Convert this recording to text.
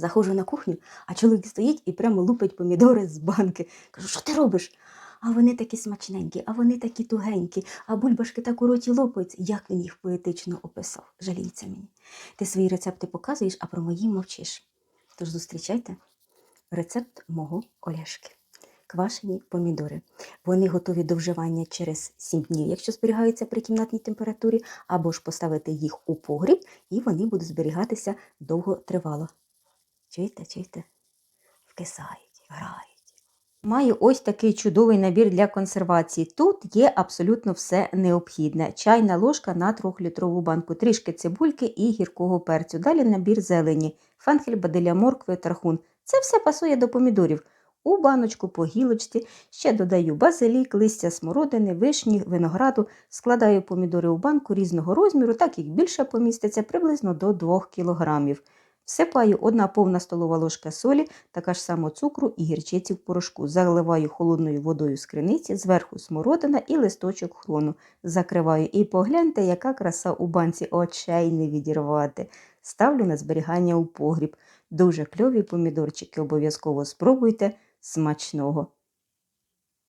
Заходжу на кухню, а чоловік стоїть і прямо лупить помідори з банки. Кажу, що ти робиш? А вони такі смачненькі, а вони такі тугенькі, а бульбашки так у роті лопаються. Як він їх поетично описав? Жаліється мені. Ти свої рецепти показуєш, а про мої мовчиш. Тож зустрічайте рецепт мого Олешки. Квашені помідори. Вони готові до вживання через 7 днів, якщо зберігаються при кімнатній температурі, або ж поставити їх у погріб, і вони будуть зберігатися довго тривало. Чуєте, чуєте? Вкисають, грають. Маю ось такий чудовий набір для консервації. Тут є абсолютно все необхідне. Чайна ложка на 3-літрову банку, трішки цибульки і гіркого перцю. Далі набір зелені, фенхель, баделя моркви, тархун. Це все пасує до помідорів. У баночку по гілочці ще додаю базилік, листя смородини, вишні, винограду, складаю помідори у банку різного розміру, так їх більше поміститься приблизно до 2 кг. Всипаю 1 повна столова ложка солі, така ж само цукру і гірчиці в порошку. Заливаю холодною водою з криниці, зверху смородина і листочок хрону. Закриваю і погляньте, яка краса у банці очей не відірвати. Ставлю на зберігання у погріб. Дуже кльові помідорчики, обов'язково спробуйте смачного.